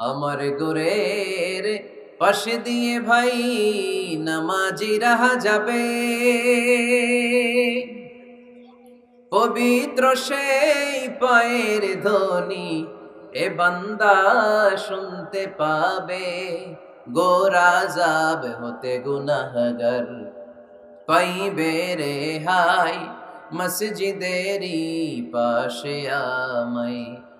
আমার গোরের পাশে দিয়ে ভাই নামাজি রাহা যাবে। পবিত্র সেই পায়ের ধ্বনি এ বান্দা শুনতে পাবে, গোরা যাব হতে গুনাহগার। পাইবে রে হাই, মসজিদেরই পাশে আমায়।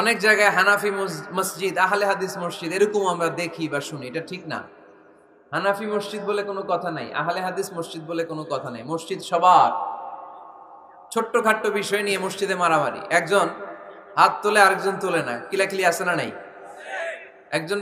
অনেক জায়গায় হানাফি মসজিদ, আহলে হাদিস মসজিদ এরকম আমরা দেখি বা শুনি, এটা ঠিক না। হানাফি মসজিদ বলে কোনো কথা নাই, আহলে হাদিস মসজিদ বলে কোনো কথা নাই, মসজিদ সবার। ছোট্ট খাট্ট বিষয় নিয়ে মসজিদে মারামারি। একজন হাত তোলে, আরেকজন তোলে না, কিলাকিলি আসে না নাই? একজন